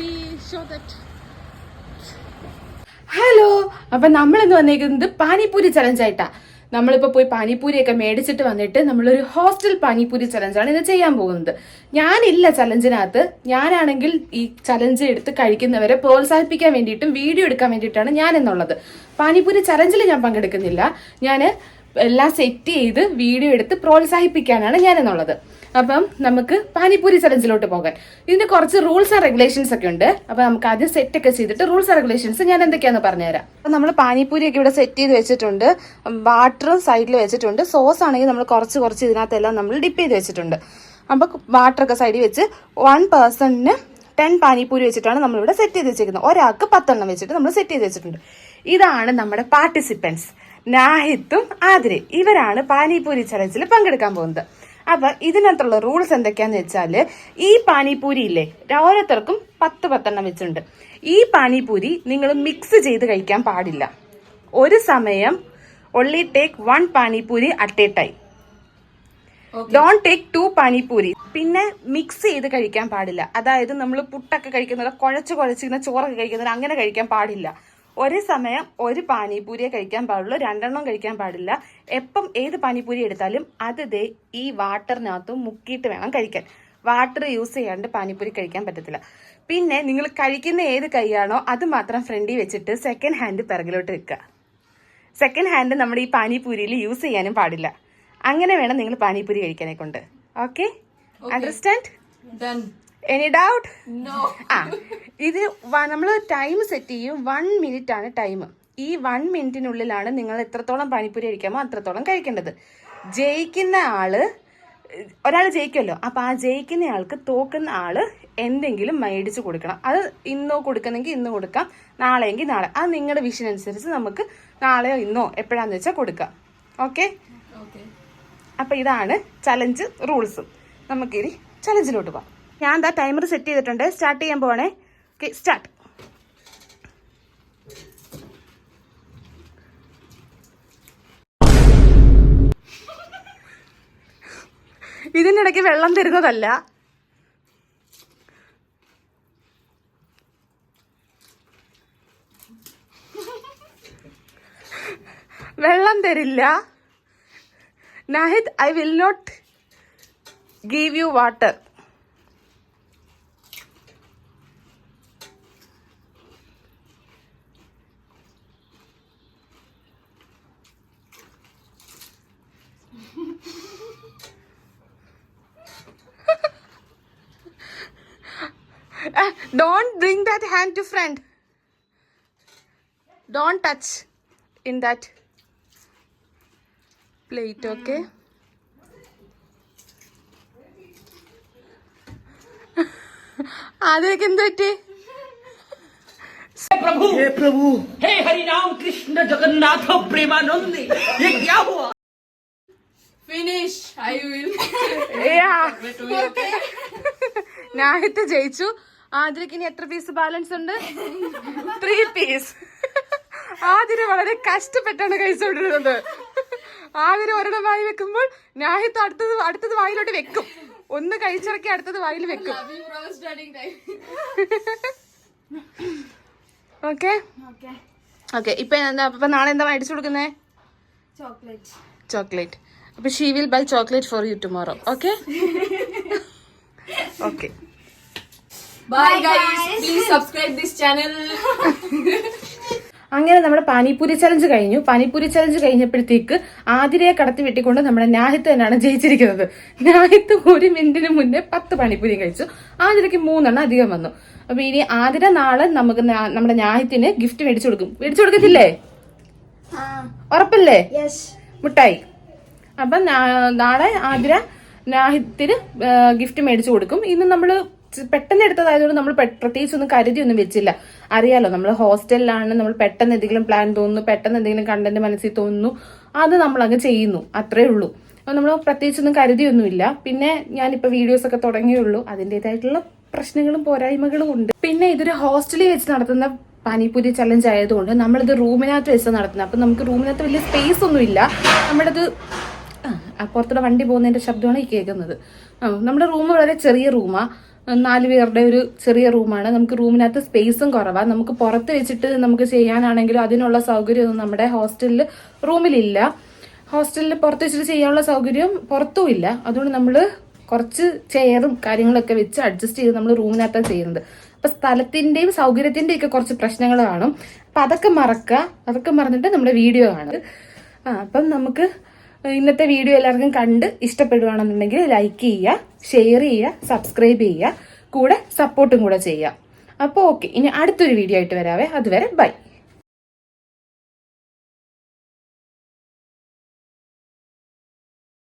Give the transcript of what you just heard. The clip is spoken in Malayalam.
see, show that. ഹലോ അപ്പൊ ഇന്ന് വന്നേക്കുന്നത് പാനിപൂരി ചലഞ്ച് ആയിട്ടാ. നമ്മളിപ്പോ പോയി പാനിപൂരിയൊക്കെ മേടിച്ചിട്ട് വന്നിട്ട് നമ്മളൊരു ഹോസ്റ്റൽ പാനിപൂരി ചലഞ്ചാണ് ഇത് ചെയ്യാൻ പോകുന്നത്. ഞാനില്ല ചലഞ്ചിനകത്ത് ഞാനാണെങ്കിൽ ഈ ചലഞ്ച് എടുത്ത് കഴിക്കുന്നവരെ പ്രോത്സാഹിപ്പിക്കാൻ വേണ്ടിയിട്ടും വീഡിയോ എടുക്കാൻ വേണ്ടിയിട്ടാണ് ഞാൻ എന്നുള്ളത് പാനിപൂരി ചലഞ്ചിൽ ഞാൻ പങ്കെടുക്കുന്നില്ല. ഞാൻ എല്ലാം സെറ്റ് ചെയ്ത് വീഡിയോ എടുത്ത് പ്രോത്സാഹിപ്പിക്കാനാണ് ഞാൻ എന്നുള്ളത് അപ്പം നമുക്ക് പാനിപൂരി ചലഞ്ചിലോട്ട് പോകാൻ. ഇതിന് കുറച്ച് റൂൾസ് ആൻഡ് റെഗുലേഷൻസ് ഒക്കെ ഉണ്ട്. അപ്പൊ നമുക്ക് ആദ്യം സെറ്റ് ഒക്കെ ചെയ്തിട്ട് റൂൾസ് ആൻഡ് റെഗുലേഷൻസ് ഞാൻ എന്തൊക്കെയാന്ന് പറഞ്ഞുതരാം. അപ്പൊ നമ്മൾ പാനിപൂരി ഒക്കെ ഇവിടെ സെറ്റ് ചെയ്ത് വെച്ചിട്ടുണ്ട്. വാട്ടറും സൈഡിൽ വെച്ചിട്ടുണ്ട്. സോസ് ആണെങ്കിൽ നമ്മൾ കുറച്ച് കുറച്ച് ഇതിനകത്തെല്ലാം നമ്മൾ ഡിപ്പ് ചെയ്ത് വെച്ചിട്ടുണ്ട്. അപ്പൊ വാട്ടറൊക്കെ സൈഡിൽ വെച്ച് വൺ പേഴ്സണിന് ടെൻ പാനിപ്പൂരി വെച്ചിട്ടാണ് നമ്മളിവിടെ സെറ്റ് ചെയ്ത് വെച്ചിരിക്കുന്നത്. ഒരാൾക്ക് പത്തെണ്ണം വെച്ചിട്ട് നമ്മൾ സെറ്റ് ചെയ്ത് വെച്ചിട്ടുണ്ട്. ഇതാണ് നമ്മുടെ പാർട്ടിസിപ്പൻസ് നാഹിത്തും ആതിരെ ഇവരാണ് പാനിപൂരി ചലഞ്ചിൽ പങ്കെടുക്കാൻ പോകുന്നത്. അപ്പൊ ഇതിനകത്തുള്ള റൂൾസ് എന്തൊക്കെയാന്ന് വെച്ചാൽ ഈ പാനിപൂരി ഇല്ലേ ഓരോരുത്തർക്കും പത്ത് പത്തെണ്ണം വെച്ചിട്ടുണ്ട്. ഈ പാനിപൂരി നിങ്ങൾ മിക്സ് ചെയ്ത് കഴിക്കാൻ പാടില്ല. ഒരു സമയം only take one panipuri at a time don't take two panipuri പിന്നെ മിക്സ് ചെയ്ത് കഴിക്കാൻ പാടില്ല. അതായത് നമ്മൾ പുട്ടൊക്കെ കഴിക്കുന്നവരെ കുഴച്ച് കുഴച്ചിരുന്ന ചോറൊക്കെ കഴിക്കുന്നവരെ അങ്ങനെ കഴിക്കാൻ പാടില്ല. ഒരു സമയം ഒരു പാനിപൂരിയെ കഴിക്കാൻ പാടുള്ളൂ രണ്ടെണ്ണം കഴിക്കാൻ പാടില്ല. എപ്പം ഏത് പാനിപൂരി എടുത്താലും അത് ദേ ഈ വാട്ടറിനകത്തും മുക്കിയിട്ട് വേണം കഴിക്കാൻ. വാട്ടർ യൂസ് ചെയ്യാണ്ട് പാനിപൂരി കഴിക്കാൻ പറ്റത്തില്ല. പിന്നെ നിങ്ങൾ കഴിക്കുന്ന ഏത് കൈയാണോ അത് മാത്രം ഫ്രണ്ടിൽ വെച്ചിട്ട് സെക്കൻഡ് ഹാൻഡ് പിറകിലോട്ട് വെക്കുക. സെക്കൻഡ് ഹാൻഡ് നമ്മുടെ ഈ പാനിപൂരിയിൽ യൂസ് ചെയ്യാനും പാടില്ല. അങ്ങനെ വേണം നിങ്ങൾ പാനിപൂരി കഴിക്കാനെ കൊണ്ട്. Okay understand. Any doubt. ആ ഇത് നമ്മൾ ടൈം സെറ്റ് ചെയ്യും. വൺ മിനിറ്റ് ആണ് ടൈം ഈ വൺ മിനിറ്റിനുള്ളിലാണ് നിങ്ങൾ എത്രത്തോളം പാനിപ്പൂരി കഴിക്കാമോ അത്രത്തോളം കഴിക്കേണ്ടത്. ജയിക്കുന്ന ആൾ ഒരാൾ ജയിക്കുമല്ലോ. അപ്പൊ ആ ജയിക്കുന്ന ആൾക്ക് തോക്കുന്ന ആൾ എന്തെങ്കിലും മേടിച്ച് കൊടുക്കണം. അത് ഇന്നോ കൊടുക്കുന്നെങ്കിൽ ഇന്ന് കൊടുക്കാം. നാളെയെങ്കിൽ നാളെ. അത് നിങ്ങളുടെ വിഷൻ അനുസരിച്ച് നമുക്ക് നാളെയോ ഇന്നോ എപ്പോഴാന്ന് വെച്ചാൽ കൊടുക്കാം. ഓക്കെ. അപ്പൊ ഇതാണ് ചലഞ്ച് റൂൾസ് നമുക്കിനി ചലഞ്ചിലോട്ട് പോവാം. ഞാൻ എന്താ ടൈമർ സെറ്റ് ചെയ്തിട്ടുണ്ട്. സ്റ്റാർട്ട് ചെയ്യാൻ പോവാണേ. ഓക്കെ സ്റ്റാർട്ട് ഇതിനിടയ്ക്ക് വെള്ളം തരുന്നതല്ല. വെള്ളം തരില്ല. Nahid I will not give you water don't bring that hand to front don't touch in that plate okay അതിലേക്ക് എന്ത് പറ്റി प्रभु हे प्रभु हे हरि राम कृष्ण जगन्नाथ प्रेमानंद ये क्या हुआ Finish. I will. Yeah. Wait, we okay? നാഹിത്ത് ജയിച്ചു ആതിരക്ക് ഇനി എത്ര പീസ് ബാലൻസ് ഉണ്ട്? ത്രീ പീസ് ആതിര വളരെ കഷ്ടപ്പെട്ടാണ് കഴിച്ചുകൊണ്ടിരുന്നത്. ആതിര ഒരെണ്ണം വായി വെക്കുമ്പോൾ ഞാഹിത്ത് അടുത്തത് അടുത്തത് വായിലോട്ട് വെക്കും. ഒന്ന് കഴിച്ചിറക്കി അടുത്തത് വായിൽ വെക്കും. ഓക്കെ. ഓക്കെ ഇപ്പൊ എന്താ അപ്പൊ നാളെ എന്താ മേടിച്ചു കൊടുക്കുന്നേ? ചോക്ലേറ്റ് ചോക്ലേറ്റ് അപ്പൊ she will buy chocolate for you tomorrow okay okay Bye, guys. Please subscribe this channel അങ്ങനെ നമ്മുടെ പാനിപ്പൂരി ചലഞ്ച് കഴിഞ്ഞു. പാനിപ്പൂരി ചലഞ്ച് കഴിഞ്ഞപ്പോഴത്തേക്ക് ആതിരയെ കടത്തി വെട്ടിക്കൊണ്ട് നമ്മുടെ നാഹിത്ത് തന്നെയാണ് ജയിച്ചിരിക്കുന്നത്. നാഹിത്ത് ഒരു മിനിറ്റിന് മുന്നേ പത്ത് പാനിപ്പൂരി കഴിച്ചു. ആതിരയ്ക്ക് മൂന്നെണ്ണം അധികം വന്നു. അപ്പൊ ഇനി ആതിര നാളെ നമുക്ക് നമ്മുടെ നാഹിത്തിന് ഗിഫ്റ്റ് മേടിച്ചു കൊടുക്കും. മേടിച്ചു കൊടുക്കത്തില്ലേ? ഉറപ്പല്ലേ? മുട്ടായി. അപ്പൊ നാളെ ആതിര നാഹിത്തിന് ഗിഫ്റ്റ് മേടിച്ചു കൊടുക്കും. ഇന്ന് നമ്മൾ പെട്ടെന്ന് എടുത്തതായതുകൊണ്ട് നമ്മൾ പ്രത്യേകിച്ച് ഒന്നും കരുതി ഒന്നും വെച്ചില്ല. അറിയാലോ നമ്മൾ ഹോസ്റ്റലിലാണ് നമ്മൾ പെട്ടെന്ന് എന്തെങ്കിലും പ്ലാൻ തോന്നുന്നു പെട്ടെന്ന് എന്തെങ്കിലും കണ്ടന്റ് മനസ്സിൽ തോന്നുന്നു അത് നമ്മൾ അങ്ങ് ചെയ്യുന്നു. അത്രേ ഉള്ളൂ. അപ്പൊ നമ്മൾ പ്രത്യേകിച്ചൊന്നും കരുതിയൊന്നുമില്ല. പിന്നെ ഞാനിപ്പോ വീഡിയോസ് ഒക്കെ തുടങ്ങിയുള്ളൂ. അതിന്റെതായിട്ടുള്ള പ്രശ്നങ്ങളും പോരായ്മകളും ഉണ്ട്. പിന്നെ ഇതൊരു ഹോസ്റ്റലിൽ വെച്ച് നടത്തുന്ന പാനിപ്പൂരി ചലഞ്ച് ആയതുകൊണ്ട് നമ്മളിത് റൂമിനകത്ത് വെച്ച് നടത്തുന്നത്. അപ്പൊ നമുക്ക് റൂമിനകത്ത് വലിയ സ്പേസ് ഒന്നുമില്ല നമ്മളത് അപ്പുറത്തൂടെ വണ്ടി പോകുന്നതിന്റെ ശബ്ദമാണ് ഈ കേൾക്കുന്നത്. നമ്മുടെ റൂം വളരെ ചെറിയ റൂമാ നാല് പേരുടെ ഒരു ചെറിയ റൂമാണ്. നമുക്ക് റൂമിനകത്ത് സ്പേസും കുറവാണ് നമുക്ക് പുറത്ത് വെച്ചിട്ട് നമുക്ക് ചെയ്യാനാണെങ്കിലും അതിനുള്ള സൗകര്യമൊന്നും നമ്മുടെ ഹോസ്റ്റലിൽ റൂമിലില്ല. ഹോസ്റ്റലിൽ പുറത്ത് വെച്ചിട്ട് ചെയ്യാനുള്ള സൗകര്യം പുറത്തും ഇല്ല. അതുകൊണ്ട് നമ്മൾ കുറച്ച് ചെയറും കാര്യങ്ങളൊക്കെ വെച്ച് അഡ്ജസ്റ്റ് ചെയ്ത് നമ്മൾ റൂമിനകത്താണ് ചെയ്യുന്നത്. അപ്പൊ സ്ഥലത്തിന്റെയും സൗകര്യത്തിന്റെയും ഒക്കെ കുറച്ച് പ്രശ്നങ്ങൾ കാണും. അപ്പൊ അതൊക്കെ മറക്കുക. അതൊക്കെ മറന്നിട്ട് നമ്മുടെ വീഡിയോ കാണും ആ അപ്പം നമുക്ക് ഇന്നത്തെ വീഡിയോ എല്ലാവർക്കും കണ്ട് ഇഷ്ടപ്പെടുകയാണെന്നുണ്ടെങ്കിൽ ലൈക്ക് ചെയ്യുക ഷെയർ ചെയ്യുക സബ്സ്ക്രൈബ് ചെയ്യുക കൂടെ സപ്പോർട്ടും കൂടെ ചെയ്യുക. അപ്പോൾ ഓക്കെ ഇനി അടുത്തൊരു വീഡിയോ ആയിട്ട് വരാവേ. അതുവരെ ബൈ